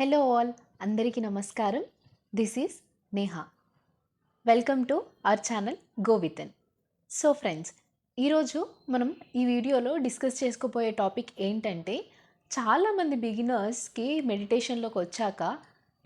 Hello all అందరికీ నమస్కారం. This is Neha welcome to our channel గోవితన్ so friends ఈరోజు మనం ఈ వీడియోలో డిస్కస్ చేసుకోబోయే టాపిక్ ఏంటంటే చాలామంది బిగినర్స్కి మెడిటేషన్లోకి వచ్చాక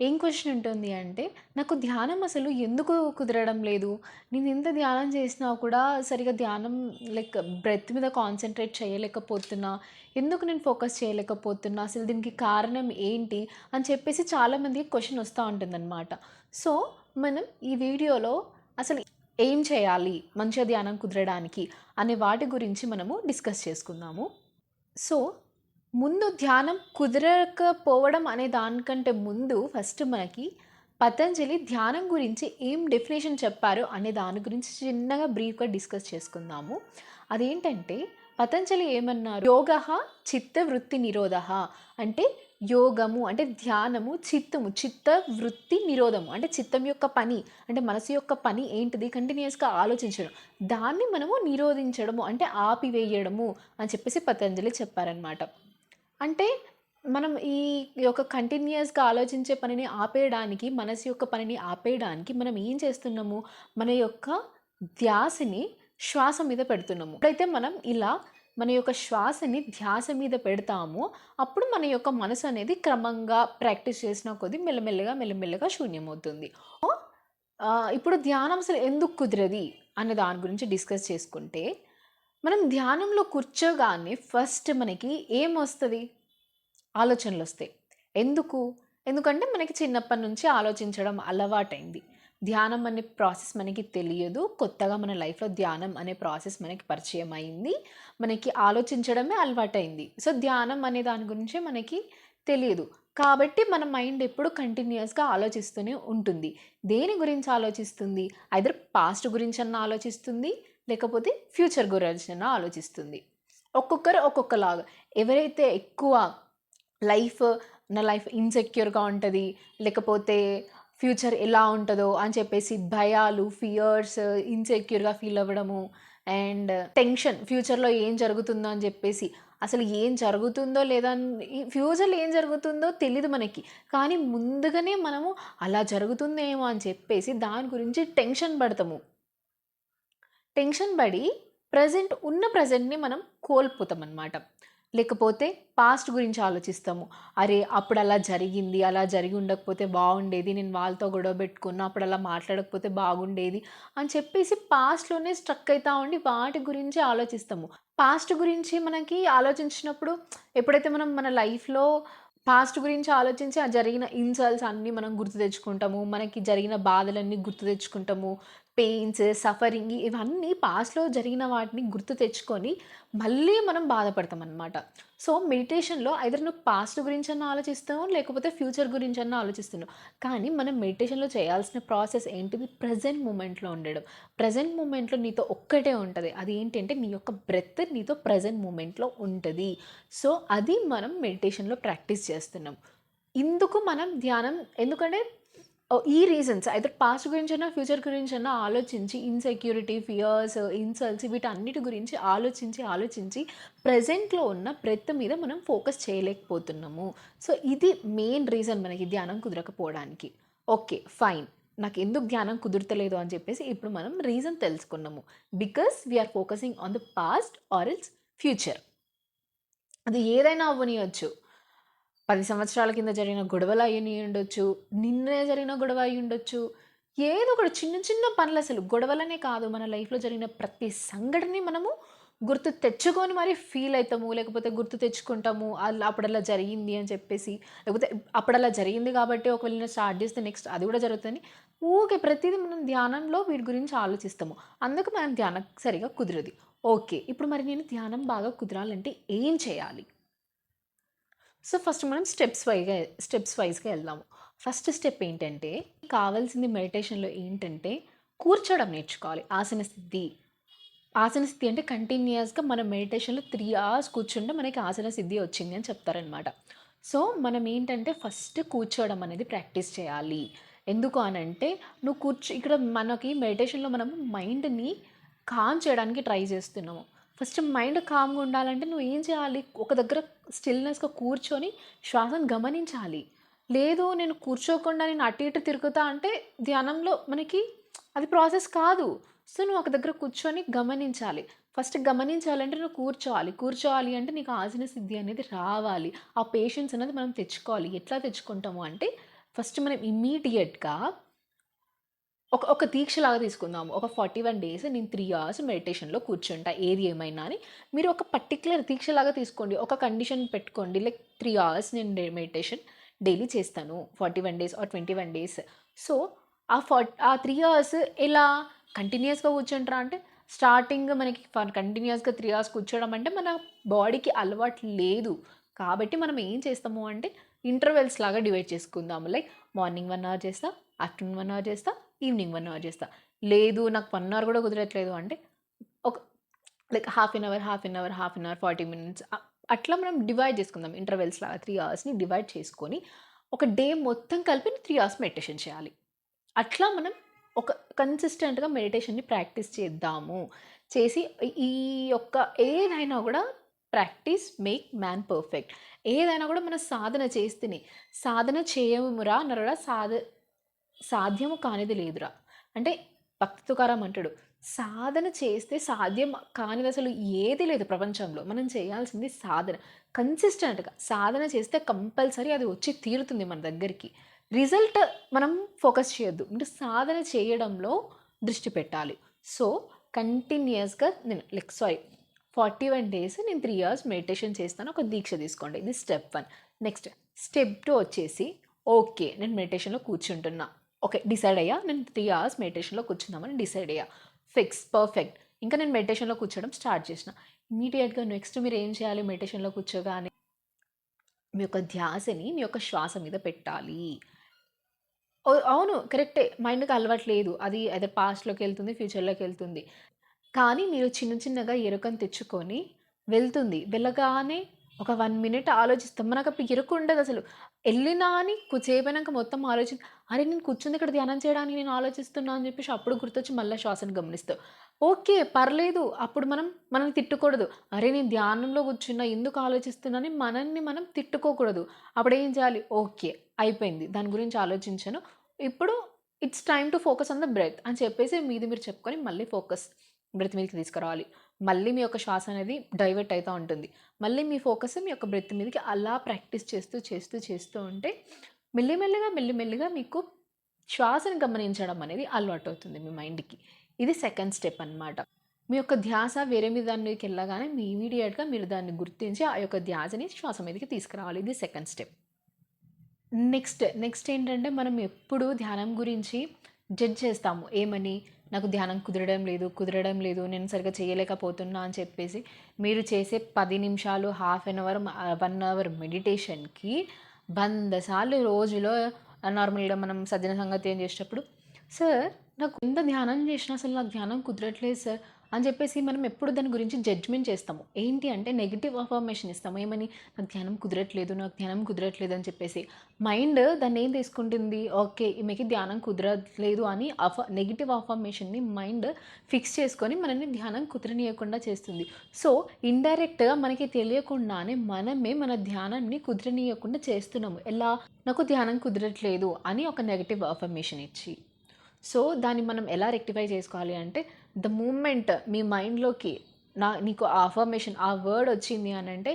ఏం క్వశ్చన్ ఉంటుంది అంటే నాకు ధ్యానం అసలు ఎందుకు కుదరడం లేదు? నేను ఎంత ధ్యానం చేసినా కూడా సరిగా ధ్యానం లైక్ బ్రెత్ మీద కాన్సన్ట్రేట్ చేయలేకపోతున్నా ఎందుకు నేను ఫోకస్ చేయలేకపోతున్నా అసలు దీనికి కారణం ఏంటి? అని చెప్పేసి చాలామందికి క్వశ్చన్ వస్తూ ఉంటుందన్నమాట. సో మనం ఈ వీడియోలో అసలు ఏం చేయాలి? మంచిగా ధ్యానం కుదరడానికి అనే వాటి గురించి మనము డిస్కస్ చేసుకుందాము. సో ముందు ధ్యానం కుదరకపోవడం అనే దానికంటే ముందు ఫస్ట్ మనకి పతంజలి ధ్యానం గురించి ఏం డెఫినేషన్ చెప్పారు అనే దాని గురించి చిన్నగా బ్రీఫ్గా డిస్కస్ చేసుకుందాము. అదేంటంటే పతంజలి ఏమన్నారు? యోగ చిత్త వృత్తి నిరోధ అంటే యోగము అంటే ధ్యానము చిత్తము చిత్త వృత్తి నిరోధము అంటే చిత్తం యొక్క పని అంటే మనసు యొక్క పని ఏంటిది కంటిన్యూస్గా ఆలోచించడం. దాన్ని మనము నిరోధించడము అంటే ఆపివేయడము అని చెప్పేసి పతంజలి చెప్పారనమాట అంటే మనం ఈ యొక్క కంటిన్యూస్గా ఆలోచించే పనిని ఆపేయడానికి మనసు యొక్క పనిని ఆపేయడానికి మనం ఏం చేస్తున్నాము? మన యొక్క ధ్యాసని శ్వాస మీద పెడుతున్నాము. అయితే మనం ఇలా మన యొక్క శ్వాసని ధ్యాస మీద పెడతామో అప్పుడు మన యొక్క మనసు అనేది క్రమంగా ప్రాక్టీస్ చేసిన కొద్దీ మెల్లమెల్లగా మెల్లమెల్లగా శూన్యమవుతుంది. ఇప్పుడు ధ్యానం అసలు ఎందుకు కుదిరది? అనే దాని గురించి డిస్కస్ చేసుకుంటే మనం ధ్యానంలో కూర్చోగానే ఫస్ట్ మనకి ఏం వస్తుంది ఆలోచనలు వస్తాయి ఎందుకు? ఎందుకంటే మనకి చిన్నప్పటి నుంచి ఆలోచించడం అలవాటైంది. ధ్యానం అనే ప్రాసెస్ మనకి తెలియదు. కొత్తగా మన లైఫ్లో ధ్యానం అనే ప్రాసెస్ మనకి పరిచయం అయింది మనకి ఆలోచించడమే అలవాటైంది. సో ధ్యానం అనే దాని గురించి మనకి తెలియదు. కాబట్టి మన మైండ్ ఎప్పుడు కంటిన్యూస్గా ఆలోచిస్తూనే ఉంటుంది. దేని గురించి ఆలోచిస్తుంది? ఐదర్ పాస్ట్ గురించి అన్న ఆలోచిస్తుంది? లేకపోతే ఫ్యూచర్ గురించి ఆలోచిస్తుంది. ఒక్కొక్కరు ఒక్కొక్కలాగా. ఎవరైతే ఎక్కువ లైఫ్ నా లైఫ్ ఇన్సెక్యూర్గా ఉంటుంది లేకపోతే ఫ్యూచర్ ఎలా ఉంటుందో అని చెప్పేసి భయాలు ఫియర్స్ ఇన్సెక్యూర్గా ఫీల్ అవ్వడము అండ్ టెన్షన్ ఫ్యూచర్లో ఏం జరుగుతుందో అని చెప్పేసి. అసలు ఏం జరుగుతుందో లేదా ఫ్యూచర్లో ఏం జరుగుతుందో తెలియదు మనకి. కానీ ముందుగానే మనము అలా జరుగుతుందేమో అని చెప్పేసి దాని గురించి టెన్షన్ పడతాము. టెన్షన్ పడి ప్రజెంట్ ఉన్న ప్రజెంట్ని మనం కోల్పోతాం అన్నమాట లేకపోతే పాస్ట్ గురించి ఆలోచిస్తాము. అరే అప్పుడు అలా జరిగింది అలా జరిగి ఉండకపోతే బాగుండేది నేను వాళ్ళతో గొడవ పెట్టుకున్న అప్పుడు అలా మాట్లాడకపోతే బాగుండేది అని చెప్పేసి పాస్ట్లోనే స్ట్రక్ అవుతా ఉండి వాటి గురించి ఆలోచిస్తాము. పాస్ట్ గురించి మనకి ఆలోచించినప్పుడు ఎప్పుడైతే మనం మన లైఫ్లో పాస్ట్ గురించి ఆలోచించి ఆ జరిగిన ఇన్సల్ట్స్ అన్నీ మనం గుర్తు తెచ్చుకుంటాము మనకి జరిగిన బాధలన్నీ గుర్తు తెచ్చుకుంటాము పెయిన్స్ సఫరింగ్ ఇవన్నీ పాస్ట్లో జరిగిన వాటిని గుర్తు తెచ్చుకొని మళ్ళీ మనం బాధపడతాం అనమాట సో మెడిటేషన్లో ఐదర్ నువ్వు పాస్ట్ గురించి అన్న ఆలోచిస్తావు? లేకపోతే ఫ్యూచర్ గురించి అన్న ఆలోచిస్తున్నావు? కానీ మనం మెడిటేషన్లో చేయాల్సిన ప్రాసెస్ ఏంటిది? ప్రజెంట్ మూమెంట్లో ఉండడం. ప్రజెంట్ మూమెంట్లో నీతో ఒక్కటే ఉంటుంది. అది ఏంటంటే నీ యొక్క బ్రెత్ నీతో ప్రజెంట్ మూమెంట్లో ఉంటుంది. సో అది మనం మెడిటేషన్లో ప్రాక్టీస్ చేస్తున్నాం. ఇందుకు మనం ధ్యానం ఎందుకంటే Oh, ఈ రీజన్స్ అయితే పాస్ట్ గురించి ఫ్యూచర్ గురించి ఆలోచించి ఇన్సెక్యూరిటీ ఫియర్స్ ఇన్సల్ట్స్ వీటన్నిటి గురించి ఆలోచించి ఆలోచించి ప్రజెంట్లో ఉన్న బ్రెత్ మీద మనం ఫోకస్ చేయలేకపోతున్నాము. సో ఇది మెయిన్ రీజన్ మనకి ధ్యానం కుదరకపోవడానికి. ఓకే ఫైన్ నాకు ఎందుకు ధ్యానం కుదురతలేదు అని చెప్పేసి ఇప్పుడు మనం రీజన్ తెలుసుకున్నాము. Because we are focusing on the past or else future అది ఏదైనా అవ్వనియచ్చు. పది సంవత్సరాల కింద జరిగిన గొడవలు అయ్యి ఉండొచ్చు నిన్నే జరిగిన గొడవ అయి ఉండొచ్చు ఏదో ఒకటి చిన్న చిన్న పనులు అసలు గొడవలనే కాదు. మన లైఫ్లో జరిగిన ప్రతి సంఘటనని మనము గుర్తు తెచ్చుకొని మరి ఫీల్ అవుతాము లేకపోతే గుర్తు తెచ్చుకుంటాము. అలా అప్పుడు జరిగింది అని చెప్పేసి లేకపోతే అప్పుడల్లా జరిగింది కాబట్టి ఒకవేళ నేను స్టార్ట్ చేస్తే నెక్స్ట్ అది కూడా జరుగుతుంది. ఊకే ప్రతిదీ మనం ధ్యానంలో వీటి గురించి ఆలోచిస్తాము. అందుకు మనం ధ్యానం సరిగా కుదరదు. ఓకే ఇప్పుడు మరి నేను ధ్యానం బాగా కుదరాలంటే ఏం చేయాలి? సో ఫస్ట్ మనం స్టెప్స్ వైగా స్టెప్స్ వైజ్గా వెళ్దాము. ఫస్ట్ స్టెప్ ఏంటంటే కావాల్సింది మెడిటేషన్లో ఏంటంటే కూర్చోవడం నేర్చుకోవాలి. ఆసన సిద్ధి. ఆసన సిద్ధి అంటే కంటిన్యూస్గా మనం మెడిటేషన్లో త్రీ అవర్స్ కూర్చుంటే మనకి ఆసన సిద్ధి వచ్చింది అని చెప్తారనమాట సో మనం ఏంటంటే ఫస్ట్ కూర్చోవడం అనేది ప్రాక్టీస్ చేయాలి. ఎందుకు అని అంటే నువ్వు కూర్చో ఇక్కడ మనకి మెడిటేషన్లో మనం మైండ్ని కామ్ చేయడానికి ట్రై చేస్తున్నాము. ఫస్ట్ మైండ్ కామ్గా ఉండాలంటే నువ్వు ఏం చేయాలి? ఒక దగ్గర స్టిల్నెస్గా కూర్చొని శ్వాసను గమనించాలి. లేదు నేను కూర్చోకుండా నేను అటు ఇటు తిరుగుతా అంటే ధ్యానంలో మనకి అది ప్రాసెస్ కాదు. సో నువ్వు ఒక దగ్గర కూర్చొని గమనించాలి. ఫస్ట్ గమనించాలంటే నువ్వు కూర్చోవాలి. కూర్చోవాలి అంటే నీకు ఆసన సిద్ధి అనేది రావాలి. ఆ పేషెన్స్ అనేది మనం తెచ్చుకోవాలి. ఎట్లా తెచ్చుకుంటాము అంటే ఫస్ట్ మనం ఇమ్మీడియట్గా ఒక ఒక దీక్షలాగా తీసుకుందాము. ఒక ఫార్టీ వన్ డేస్ నేను త్రీ అవర్స్ మెడిటేషన్లో కూర్చుంటా ఏది ఏమైనా అని. మీరు ఒక పర్టికులర్ దీక్షలాగా తీసుకోండి. ఒక కండిషన్ పెట్టుకోండి. లైక్ త్రీ అవర్స్ నేను మెడిటేషన్ డైలీ చేస్తాను. Forty one days or twenty one days. So ఆ ఫార్ ఆ త్రీ అవర్స్ ఎలా కంటిన్యూస్గా కూర్చుంటారా అంటే స్టార్టింగ్ మనకి కంటిన్యూస్గా త్రీ అవర్స్ కూర్చోవడం అంటే మన బాడీకి అలవాటు లేదు. కాబట్టి మనం ఏం చేస్తాము అంటే ఇంటర్వెల్స్ లాగా డివైడ్ చేసుకుందాము. లైక్ మార్నింగ్ వన్ అవర్ చేస్తా ఆఫ్టర్నూన్ వన్ అవర్ చేస్తా ఈవినింగ్ వన్ అవర్ చేస్తా. లేదు నాకు వన్ అవర్ కూడా కుదరట్లేదు అంటే ఒక like half an hour half an hour half an hour forty minutes అట్లా మనం డివైడ్ చేసుకుందాం. ఇంటర్వెల్స్ లాగా త్రీ అవర్స్ని డివైడ్ చేసుకొని ఒక డే మొత్తం కలిపి త్రీ అవర్స్ మెడిటేషన్ చేయాలి. అట్లా మనం ఒక కన్సిస్టెంట్గా మెడిటేషన్ని ప్రాక్టీస్ చేద్దాము. చేసి ఈ యొక్క ఏదైనా కూడా ప్రాక్టీస్ మేక్ మ్యాన్ పర్ఫెక్ట్. ఏదైనా కూడా మన సాధన చేస్తేనే సాధన చేయమురా నరుడా సాధ సాధ్యము కానిది లేదురా. అంటే భక్తి తుకారం అంటాడు సాధన చేస్తే సాధ్యం కానిది అసలు ఏది లేదు ప్రపంచంలో. మనం చేయాల్సింది సాధన. కన్సిస్టెంట్గా సాధన చేస్తే కంపల్సరీ అది వచ్చి తీరుతుంది మన దగ్గరికి. రిజల్ట్ మనం ఫోకస్ చేయొద్దు. అంటే సాధన చేయడంలో దృష్టి పెట్టాలి. సో కంటిన్యూస్గా నేను like sorry forty one days నేను త్రీ ఇయర్స్ మెడిటేషన్ చేస్తాను. ఒక దీక్ష తీసుకోండి. ఇది step one next step two వచ్చేసి ఓకే నేను మెడిటేషన్లో కూర్చుంటున్నా. ఓకే డిసైడ్ అయ్యా. నేను త్రీ అవర్స్ మెడిటేషన్లో కూర్చుందామని డిసైడ్ అయ్యా. ఫిక్స్ పర్ఫెక్ట్ ఇంకా నేను మెడిటేషన్లో కూర్చోడం స్టార్ట్ చేసిన. ఇమీడియట్గా నెక్స్ట్ మీరు ఏం చేయాలి మెడిటేషన్లో కూర్చోగానే? మీ యొక్క ధ్యాసని మీ యొక్క శ్వాస మీద పెట్టాలి. అవును కరెక్టే మైండ్కి అలవాట్లేదు అది అదే పాస్ట్లోకి వెళ్తుంది ఫ్యూచర్లోకి వెళ్తుంది. కానీ మీరు చిన్న చిన్నగా ఎరుకను తెచ్చుకొని వెళ్తుంది. వెళ్ళగానే ఒక వన్ మినిట్ ఆలోచిస్తాం. మనకు అప్పుడు ఎరుకు ఉండదు అసలు. వెళ్ళినా అని కూర్చేపోయినాక మొత్తం ఆలోచి అరే నేను కూర్చుంది ఇక్కడ ధ్యానం చేయడానికి నేను ఆలోచిస్తున్నా అని చెప్పేసి అప్పుడు గుర్తొచ్చి మళ్ళీ శ్వాసను గమనిస్తావు ఓకే పర్లేదు అప్పుడు మనం మనం తిట్టుకూడదు. అరే నేను ధ్యానంలో కూర్చున్నా ఎందుకు ఆలోచిస్తున్నాని మనల్ని మనం తిట్టుకోకూడదు. అప్పుడు ఏం చేయాలి? ఓకే అయిపోయింది. దాని గురించి ఆలోచించాను. ఇప్పుడు it's time to focus on the breath అని చెప్పేసి మీది మీరు చెప్పుకొని మళ్ళీ ఫోకస్ బ్రెత్ మీదకి తీసుకురావాలి. మళ్ళీ మీ యొక్క శ్వాస అనేది డైవర్ట్ అవుతూ ఉంటుంది. మళ్ళీ మీ ఫోకస్ మీ యొక్క బ్రెత్ మీదకి అలా ప్రాక్టీస్ చేస్తూ చేస్తూ చేస్తూ ఉంటే మెల్లిమెల్లిగా మెల్లిమెల్లిగా మీకు శ్వాసను గమనించడం అనేది అలవాటు అవుతుంది మీ మైండ్కి. ఇది సెకండ్ స్టెప్ అనమాట మీ యొక్క ధ్యాస వేరే మీద దాని మీదకి వెళ్ళగానే మీ ఇమీడియట్గా మీరు దాన్ని గుర్తించి ఆ యొక్క ధ్యాసని శ్వాస మీదకి తీసుకురావాలి. ఇది సెకండ్ స్టెప్. నెక్స్ట్ నెక్స్ట్ ఏంటంటే మనం ఎప్పుడు ధ్యానం గురించి జడ్జ్ చేస్తాము. ఏమని? నాకు ధ్యానం కుదరడం లేదు కుదరడం లేదు నేను సరిగ్గా చేయలేకపోతున్నా అని చెప్పేసి మీరు చేసే పది నిమిషాలు half an hour one hour మెడిటేషన్కి వంద సార్లు రోజులో నార్మల్గా మనం సజ్జన సంగతి ఏం చేసేటప్పుడు సార్ నాకు ఎంత ధ్యానం చేసినా అసలు నాకు ధ్యానం కుదరట్లేదు సార్ అని చెప్పేసి మనం ఎప్పుడు దాని గురించి జడ్జ్మెంట్ చేస్తాము. ఏంటి అంటే నెగిటివ్ అఫర్మేషన్ ఇస్తాము. ఏమని? నాకు ధ్యానం కుదరట్లేదు నాకు ధ్యానం కుదరట్లేదు అని చెప్పేసి. మైండ్ దాన్ని ఏం తీసుకుంటుంది? ఓకే ఈమెకి ధ్యానం కుదరట్లేదు అని అఫ నెగిటివ్ అఫర్మేషన్ని మైండ్ ఫిక్స్ చేసుకొని మనల్ని ధ్యానం కుదరనీయకుండా చేస్తుంది. సో ఇండైరెక్ట్గా మనకి తెలియకుండానే మనమే మన ధ్యానాన్ని కుదరనీయకుండా చేస్తున్నాము. ఎలా? నాకు ధ్యానం కుదరట్లేదు అని ఒక నెగిటివ్ అఫర్మేషన్ ఇచ్చి. సో దాన్ని మనం ఎలా రెక్టిఫై చేసుకోవాలి అంటే ద మూమెంట్ మీ మైండ్లోకి నా నీకు ఆ అఫర్మేషన్ ఆ వర్డ్ వచ్చింది అని అంటే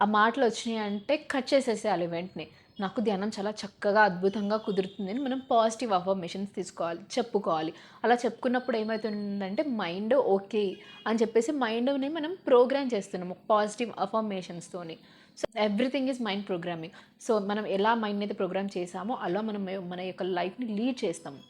ఆ మాటలు వచ్చినాయి అంటే కట్ చేసేసేయాలి వెంటనే. నాకు ధ్యానం చాలా చక్కగా అద్భుతంగా కుదురుతుంది అని మనం పాజిటివ్ అఫర్మేషన్స్ తీసుకోవాలి చెప్పుకోవాలి. అలా చెప్పుకున్నప్పుడు ఏమవుతుందంటే మైండ్ ఓకే అని చెప్పేసి మైండ్ని మనం ప్రోగ్రామ్ చేస్తున్నాము positive అఫర్మేషన్స్తోని so everything is mind programming so మనం ఎలా మైండ్ అయితే ప్రోగ్రామ్ చేసామో అలా మనం మన యొక్క లైఫ్ని లీడ్ చేస్తాము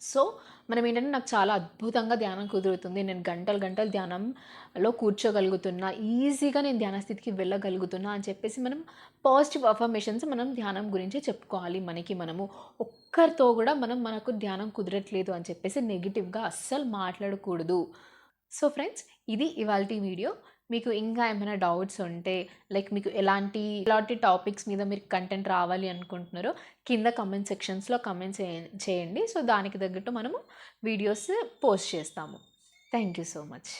సో మనం ఏంటంటే నాకు చాలా అద్భుతంగా ధ్యానం కుదురుతుంది. నేను గంటలు గంటలు ధ్యానంలో కూర్చోగలుగుతున్నా ఈజీగా నేను ధ్యాన స్థితికి వెళ్ళగలుగుతున్నా అని చెప్పేసి మనం పాజిటివ్ అఫర్మేషన్స్ మనం ధ్యానం గురించి చెప్పుకోవాలి మనకి మనము. ఒక్కరితో కూడా మనం మనకు ధ్యానం కుదరట్లేదు అని చెప్పేసి నెగిటివ్గా అస్సలు మాట్లాడకూడదు. సో ఫ్రెండ్స్ ఇది ఇవాళ వీడియో. మీకు ఇంకా ఏమైనా డౌట్స్ ఉంటే లైక్ మీకు ఎలాంటి ఎలాంటి టాపిక్స్ మీద మీరు కంటెంట్ రావాలి అనుకుంటున్నారో కింద కమెంట్ సెక్షన్స్లో కమెంట్స్ చేయండి. సో దానికి తగ్గట్టు మనము వీడియోస్ పోస్ట్ చేస్తాము. Thank you so much.